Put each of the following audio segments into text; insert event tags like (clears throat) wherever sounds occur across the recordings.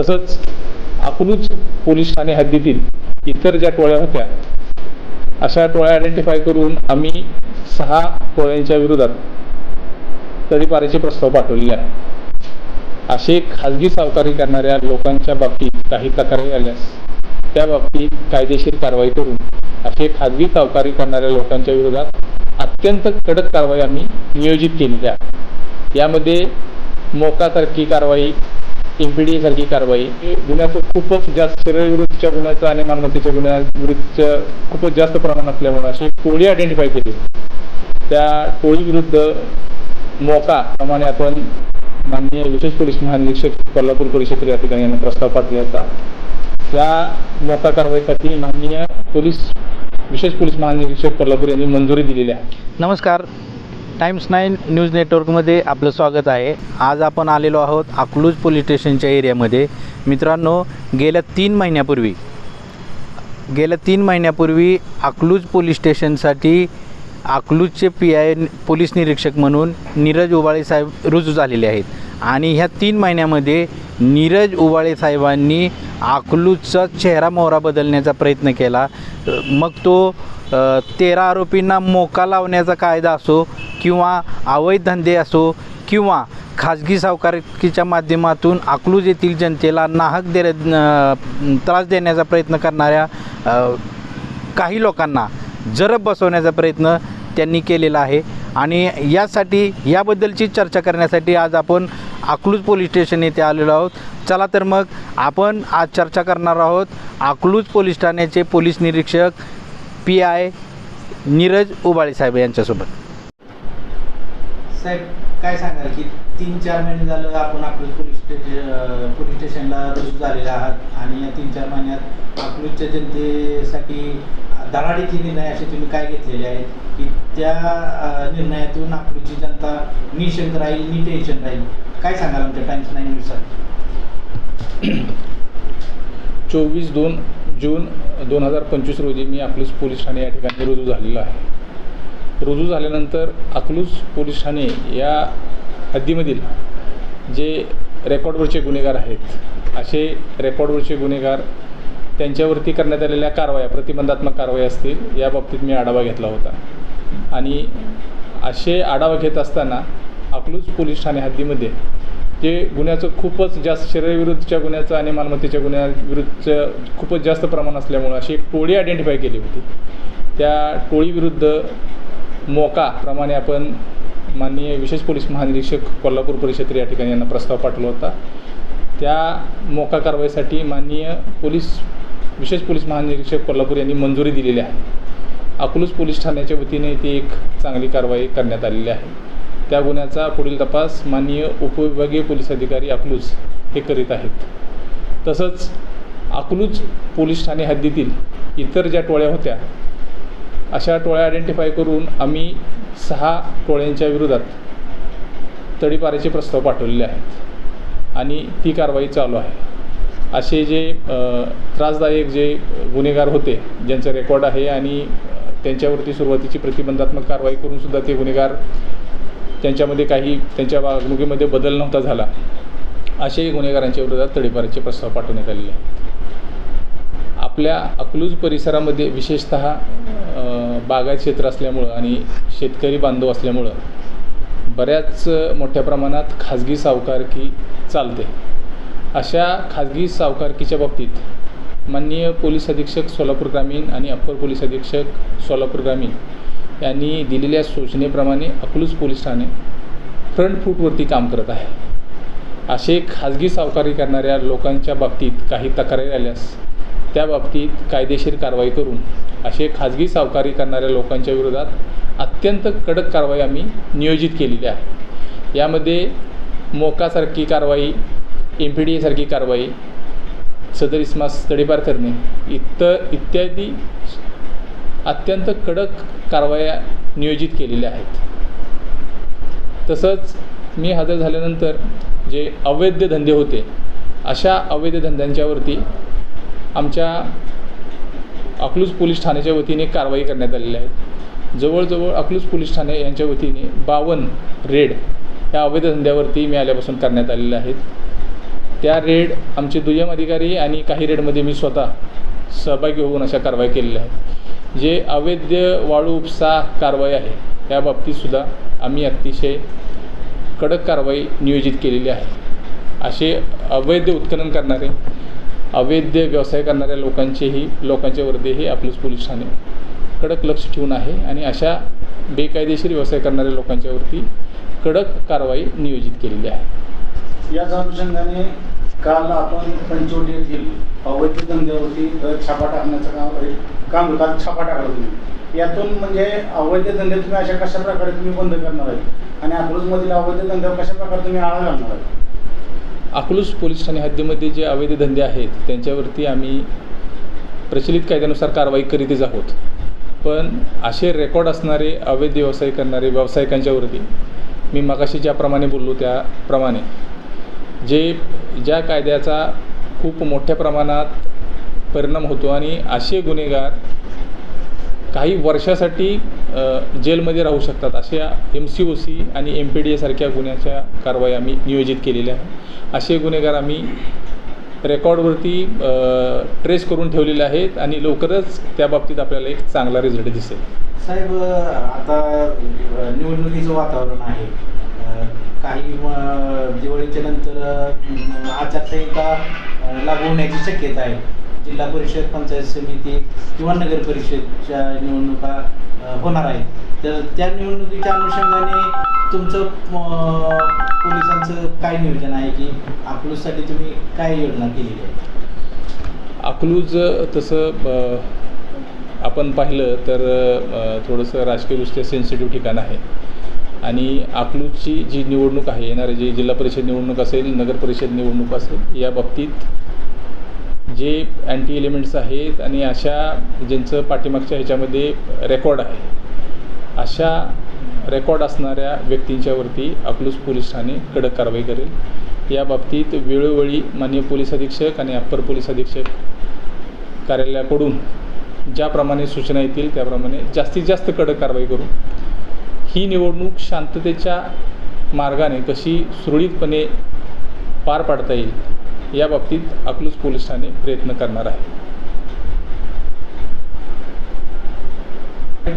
तसंच अकलूज पोलीस ठाणे हद्दीतील इतर ज्या टोळ्या होत्या अशा टोळ्या आयडेंटिफाय करून आम्ही सहा टोळ्यांच्या विरोधात तडीपारीचे प्रस्ताव पाठवलेले आहे असे खाजगी सावकारी करणाऱ्या लोकांच्या बाबतीत काही तक्रारी आल्यास त्या बाबतीत कायदेशीर कारवाई करून असे खाजगी सावकारी करणाऱ्या लोकांच्या विरोधात अत्यंत कडक कारवाई आम्ही नियोजित केलेली आहे. यामध्ये मोकासारखी कारवाई एमपीडी सारखी कारवाई. हे गुन्ह्याचं खूपच जास्त शरीरविरुद्धच्या गुन्ह्याचं आणि मालमत्तेच्या गुन्ह्याविरुद्धच्या खूपच जास्त प्रमाण असल्यामुळे अशी टोळी आयडेंटिफाय केली. त्या टोळीविरुद्ध मोका प्रमाणे आपण माननीय विशेष पोलीस महानिरीक्षक कोल्हापूर परिषद या ठिकाणी यांना प्रस्ताव पाठवला होता त्या मोका कारवाईसाठी माननीय पोलीस विशेष पोलीस महानिरीक्षक कोल्हापूर यांनी मंजुरी दिलेली आहे. नमस्कार. टाइम्स नाईन न्यूज नेटवर्कमध्ये आपलं स्वागत आहे. आज आपण आलेलो आहोत अकलूज पोलीस स्टेशनच्या एरियामध्ये. मित्रांनो गेल्या तीन महिन्यापूर्वी गेल्या तीन महिन्यापूर्वी अकलूज पोलीस स्टेशनसाठी अकलूजचे पी आय पोलीस निरीक्षक म्हणून नीरज उबाळे साहेब रुजू झालेले आहेत. आणि ह्या तीन महिन्यामध्ये नीरज उबाळे साहेबांनी अकलूजचा चेहरा मोहरा बदलण्याचा प्रयत्न केला. मग तो तेरा आरोपींना मोका लावण्याचा कायदा असो किंवा अवैध धंदे असो किंवा खाजगी सावकारीच्या माध्यमातून अकलूज येथील जनतेला नाहक दे त्रास देण्याचा प्रयत्न करणाऱ्या काही लोकांना जरब बसवण्याचा प्रयत्न त्यांनी केलेला आहे. आणि यासाठी याबद्दलची चर्चा करण्यासाठी आज आपण अकलूज पोलीस स्टेशन येथे आलेलो आहोत. चला तर मग आपण आज चर्चा करणार आहोत अकलूज पोलीस ठाण्याचे पोलीस निरीक्षक पी आय नीरज उबाळे साहेब यांच्यासोबत. साहेब काय सांगाल की तीन चार महिने झालं आपण अकलूज पोलीस स्टेशन पोलीस स्टेशनला रुजू झालेला आहात आणि या तीन चार महिन्यात अकलूजच्या जनतेसाठी धडाडीचे निर्णय असे तुम्ही काय घेतलेले आहेत की त्या निर्णयातून अकलूजची जनता निशंक राहील नि टेन्शन राहील? काय सांगाल आमच्या टाइम्स नाईन न्यूजसाठी चोवीस दोन जून दोन हजार पंचवीस रोजी मी अकलूज पोलीस ठाणे या ठिकाणी रुजू झालेलो आहे. रुजू झाल्यानंतर अकलूज पोलीस ठाणे या हद्दीमधील जे रेकॉर्डवरचे गुन्हेगार आहेत असे रेकॉर्डवरचे गुन्हेगार त्यांच्यावरती करण्यात आलेल्या कारवाया प्रतिबंधात्मक कारवाया असतील या बाबतीत मी आढावा घेतला होता. आणि असे आढावा घेत असताना अकलूज पोलीस ठाणे हद्दीमध्ये जे गुन्ह्याचं खूपच जास्त शरीरविरुद्धच्या गुन्ह्याचं आणि मालमत्तेच्या गुन्ह्याविरुद्धचं खूपच जास्त प्रमाण असल्यामुळं अशी एक टोळी आयडेंटिफाय केली होती. त्या टोळीविरुद्ध मोकाप्रमाणे आपण माननीय विशेष पोलीस महानिरीक्षक कोल्हापूर परिषद या ठिकाणी यांना प्रस्ताव पाठवला होता. त्या मोका कारवाईसाठी माननीय पोलीस विशेष पोलीस महानिरीक्षक कोल्हापूर यांनी मंजुरी दिलेली आहे. अकलूज पोलीस ठाण्याच्या वतीने ती एक चांगली कारवाई करण्यात आलेली आहे. त्या गुन्ह्याचा पुढील तपास माननीय उपविभागीय पोलीस अधिकारी अकलूज हे करीत आहेत. तसंच अकलूज पोलीस ठाणे हद्दीतील इतर ज्या टोळ्या होत्या अशा टोळ्या आयडेंटिफाय करून आम्ही सहा टोळ्यांच्या विरोधात तडीपारीचे प्रस्ताव पाठवलेले आहेत आणि ती कारवाई चालू आहे. असे जे त्रासदायक जे गुन्हेगार होते ज्यांचं रेकॉर्ड आहे आणि त्यांच्यावरती सुरुवातीची प्रतिबंधात्मक कारवाई करूनसुद्धा ते गुन्हेगार त्यांच्यामध्ये काही त्यांच्या वागणुकीमध्ये बदल नव्हता झाला. असेही गुन्हेगारांच्या विरोधात तडीपारीचे प्रस्ताव पाठवण्यात आलेले आहेत. आपल्या अकलूज परिसरामध्ये विशेषत बागायत क्षेत्र असल्यामुळं आणि शेतकरी बांधव असल्यामुळं बऱ्याच मोठ्या प्रमाणात खाजगी सावकारकी चालते. अशा खाजगी सावकारकीच्या बाबतीत माननीय पोलीस अधीक्षक सोलापूर ग्रामीण आणि अप्पर पोलीस अधीक्षक सोलापूर ग्रामीण यांनी दिलेल्या सूचनेप्रमाणे अकलूज पोलीस ठाणे फ्रंट फूटवरती काम करत आहे. असे खाजगी सावकारी करणाऱ्या लोकांच्या बाबतीत काही तक्रारी आल्यास त्या बाबतीत कायदेशीर कारवाई करून असे खाजगी सावकारी करणाऱ्या लोकांच्या विरोधात अत्यंत कडक कारवाई आम्ही नियोजित केलेली आहे. यामध्ये मोकासारखी कारवाई एम पी डी एसारखी कारवाई सदर इस्मास तडीपार करणे इतर इत्यादी अत्यंत कडक कारवाया नियोजित केलेल्या आहेत. तसंच मी हजर झाल्यानंतर जे अवैध धंदे होते अशा अवैध धंद्यांच्यावरती आमच्या अकलूज पोलीस ठाण्याच्या वतीने कारवाई करण्यात आलेली आहे. जवळजवळ अकलूज पोलीस ठाणे यांच्या वतीने बावन्न रेड या अवैध धंद्यावरती मी आल्यापासून करण्यात आलेल्या आहेत. त्या रेड आमचे दुय्यम अधिकारी आणि काही रेडमध्ये मी स्वतः सहभागी होऊन अशा कारवाई केलेल्या आहेत. जे अवैध वाळू उपसा कारवाई आहे त्या बाबतीतसुद्धा आम्ही अतिशय कडक कारवाई नियोजित केलेली आहे. असे अवैध उत्खनन करणारे अवैध व्यवसाय करणाऱ्या लोकांचेही लोकांच्यावरतीही आपलेच पोलीस ठाणे कडक लक्ष ठेवून आहे आणि अशा बेकायदेशीर व्यवसाय करणाऱ्या लोकांच्यावरती कडक कारवाई नियोजित केलेली आहे. याच अनुषंगाने काल आपण पंचवटी येथील अवैध धंद्यावरती छापा टाकण्याचं काम काम काल. छापा टाकला तुम्ही. यातून म्हणजे अवैध धंदे तुम्ही अशा कशा प्रकारे तुम्ही बंद करणार आहे आणि अकलूजमधील अवैध धंद्यावर कशा प्रकारे तुम्ही आळा घालणार आहे अकलूज पोलीस ठाणे हद्दीमध्ये जे अवैध धंदे आहेत त्यांच्यावरती आम्ही प्रचलित कायद्यानुसार कारवाई करीतच आहोत. पण असे रेकॉर्ड असणारे अवैध व्यवसाय करणारे व्यावसायिकांच्यावरती मी मगाशी ज्याप्रमाणे बोललो त्याप्रमाणे जे ज्या कायद्याचा खूप मोठ्या प्रमाणात परिणाम होतो आणि असे गुन्हेगार काही वर्षासाठी जेलमध्ये राहू शकतात. अशा एम सी ओ सी आणि एम पी डी एसारख्या गुन्ह्याच्या कारवाई आम्ही नियोजित केलेल्या आहे. असे गुन्हेगार आम्ही रेकॉर्डवरती ट्रेस करून ठेवलेले आहेत आणि लवकरच त्या बाबतीत आपल्याला एक चांगला रिझल्ट दिसेल. साहेब आता निवडणुकीचं वातावरण आहे. काही दिवाळीच्या नंतर आचारसंहिता लागू होण्याची शक्यता आहे. जिल्हा परिषद पंचायत समिती किंवा नगर परिषदच्या निवडणुका होणार आहेत. तर त्या निवडणुकीच्या अनुषंगाने तुमचं पोलिसांचं काय नियोजन आहे की अकलूजसाठी तुम्ही काय योजना केलेली आहे? अकलूज तसं आपण पाहिलं तर थोडंसं राजकीयदृष्ट्या सेन्सिटिव्ह ठिकाण आहे. आणि अकलूजची जी निवडणूक आहे येणारी जी जिल्हा परिषद निवडणूक असेल नगर परिषद निवडणूक असेल या बाबतीत जे अँटी एलिमेंट्स आहेत आणि अशा ज्यांचं पाठीमागच्या ह्याच्यामध्ये रेकॉर्ड आहे अशा रेकॉर्ड असणाऱ्या व्यक्तींच्यावरती अकलूज पोलीस ठाणे कडक कारवाई करेल. या बाबतीत वेळोवेळी माननीय पोलीस अधीक्षक आणि अप्पर पोलीस अधीक्षक कार्यालयाकडून ज्याप्रमाणे सूचना येतील त्याप्रमाणे जास्तीत जास्त कडक कारवाई करू. ही निवडणूक शांततेच्या मार्गाने कशी सुरळीतपणे पार पाडता येईल या बाबतीत अकलूज पोलीस ठाणे प्रयत्न करणार आहे.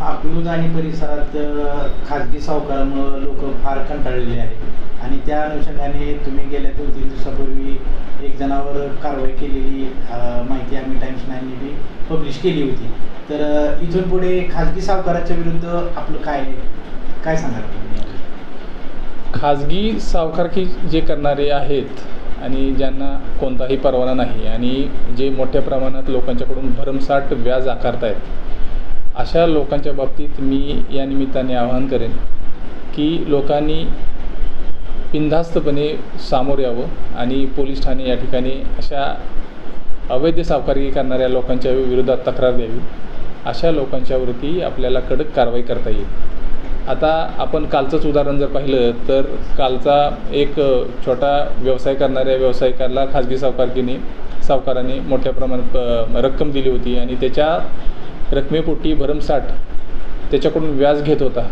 अकलूज आणि परिसरात खाजगी सावकारामुळं लोक फार कंटाळलेले आहेत. आणि त्या अनुषंगाने तुम्ही गेल्या दोन तीन दिवसापूर्वी एक जणावर कारवाई केलेली माहिती आम्ही टाइम्स नाईनने बी पब्लिश केली होती. तर इथून पुढे खाजगी सावकाराच्या विरुद्ध आपलं काय काय सांगाल? खाजगी सावकारकी जे करणारे आहेत आणि ज्यांना कोणताही परवाना नाही आणि जे मोठ्या प्रमाणात लोकांच्याकडून भरमसाठ व्याज आकारतायत अशा लोकांच्या बाबतीत मी या निमित्ताने आवाहन करेन की लोकांनी बिनधास्तपणे सामोर यावं आणि पोलीस ठाणे या ठिकाणी अशा अवैध सावकारगी करणाऱ्या लोकांच्या विरोधात तक्रार द्यावी. अशा लोकांच्यावरती आपल्याला कडक कारवाई करता येईल. आता आपण कालचंच उदाहरण जर पाहिलं तर कालचा एक छोटा व्यवसाय करणाऱ्या व्यावसायिकाला खाजगी सावकारकीने सावकाराने मोठ्या प्रमाणात रक्कम दिली होती आणि त्याच्या रकमेपोटी भरमसाठ त्याच्याकडून व्याज घेत होता.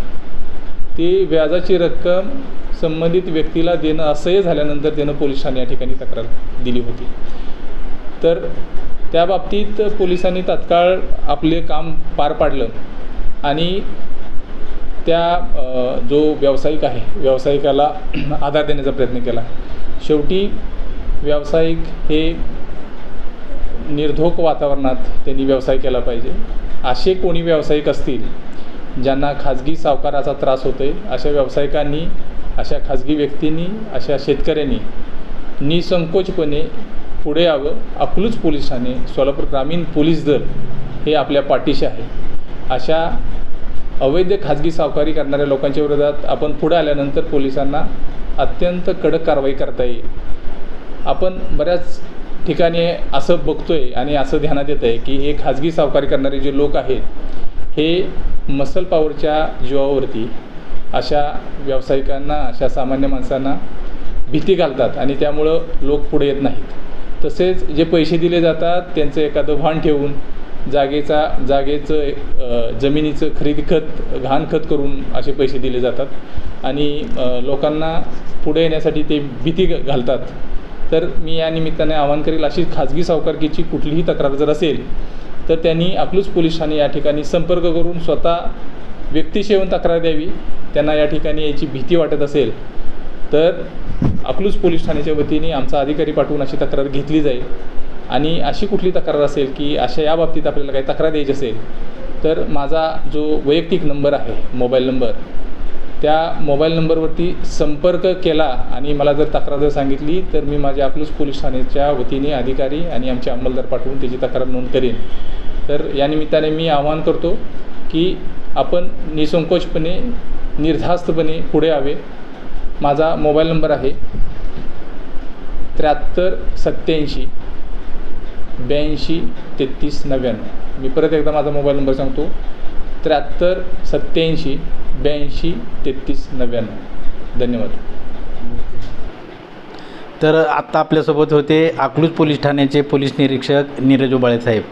ती व्याजाची रक्कम संबंधित व्यक्तीला देणं असह्य झाल्यानंतर त्यानं पोलीस ठाणे या ठिकाणी तक्रार दिली होती. तर त्या बाबतीत पोलिसांनी तात्काळ आपले काम पार पाडलं आणि त्या जो व्यावसायिक आहे व्यावसायिकाला (clears throat) आधार देण्याचा प्रयत्न केला. शेवटी व्यावसायिक हे निर्धोक वातावरणात त्यांनी व्यवसाय केला पाहिजे. असे कोणी व्यावसायिक असतील ज्यांना खाजगी सावकाराचा त्रास होतो आहे अशा व्यावसायिकांनी अशा खाजगी व्यक्तींनी अशा शेतकऱ्यांनी निसंकोचपणे पुढे यावं. अकलूज पोलीस ठाणे सोलापूर ग्रामीण पोलीस दल हे आपल्या पाठीशी आहे. अशा अवैध खाजगी सावकारी करणाऱ्या लोकांच्या विरोधात आपण पुढे आल्यानंतर पोलिसांना अत्यंत कडक कारवाई करता येईल. आपण बऱ्याच ठिकाणी असं बघतोय आणि असं ध्यानात येतं आहे की हे खाजगी सावकारी करणारे जे लोक आहेत हे मसल पॉवरच्या जीवावरती अशा व्यावसायिकांना अशा सामान्य माणसांना भीती घालतात आणि त्यामुळं लोक पुढे येत नाहीत. तसेच जे पैसे दिले जातात त्यांचं एखादं भान ठेवून जागेचा जागेचं जमिनीचं खरेदी खत घाणखत करून असे पैसे दिले जातात. आणि लोकांना पुढे येण्यासाठी ते भीती घालतात. तर मी या निमित्ताने आवाहन करेल अशी खाजगी सावकारकीची कुठलीही तक्रार जर असेल तर त्यांनी अकलूज पोलीस ठाणे या ठिकाणी संपर्क करून स्वतः व्यक्तिशः येऊन तक्रार द्यावी. त्यांना या ठिकाणी याची भीती वाटत असेल तर अकलूज पोलीस ठाण्याच्या वतीने आमचा अधिकारी पाठवून अशी तक्रार घेतली जाईल. आणि अशी कुठली तक्रार असेल की अशा या बाबतीत आपल्याला काही तक्रार द्यायची असेल तर माझा जो वैयक्तिक नंबर आहे मोबाईल नंबर त्या मोबाईल नंबरवरती संपर्क केला आणि मला जर तक्रार जर सांगितली तर मी माझ्या अकलूज पोलीस ठाण्याच्या वतीने अधिकारी आणि आमचे अंमलदार पाठवून त्याची तक्रार नोंद करेन. तर या निमित्ताने मी आवाहन करतो की आपण निसंकोचपणे निर्धास्तपणे पुढे यावे. माझा मोबाईल नंबर आहे त्र्याहत्तर सत्याऐंशी ब्याऐंशी तेहतीस नव्याण्णव. मी परत एकदा माझा मोबाईल नंबर सांगतो. त्र्याहत्तर सत्याऐंशी ब्याऐंशी तेहतीस नव्याण्णव. धन्यवाद. तर आत्ता आपल्यासोबत होते अकलूज पोलीस ठाण्याचे पोलीस निरीक्षक नीरज उबाळे साहेब.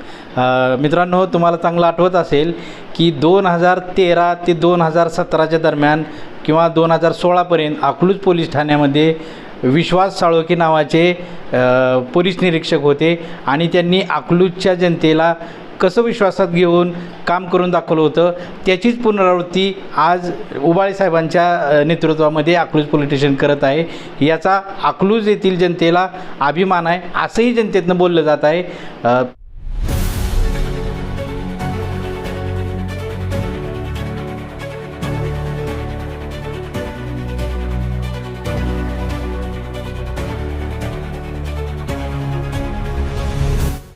मित्रांनो तुम्हाला चांगलं आठवत असेल की दोन हजार तेरा ते दोन हजार सतराच्या दरम्यान किंवा दोन हजार सोळापर्यंत अकलूज पोलीस ठाण्यामध्ये विश्वास साळोकी नावाचे पोलीस निरीक्षक होते आणि त्यांनी अकलूजच्या जनतेला कसं विश्वासात घेऊन काम करून दाखवलं होतं त्याचीच पुनरावृत्ती आज उबाळे साहेबांच्या नेतृत्वामध्ये अकलूज पोलीस स्टेशन करत आहे. याचा अकलूज येथील जनतेला अभिमान आहे असंही जनतेतनं बोललं जात आहे.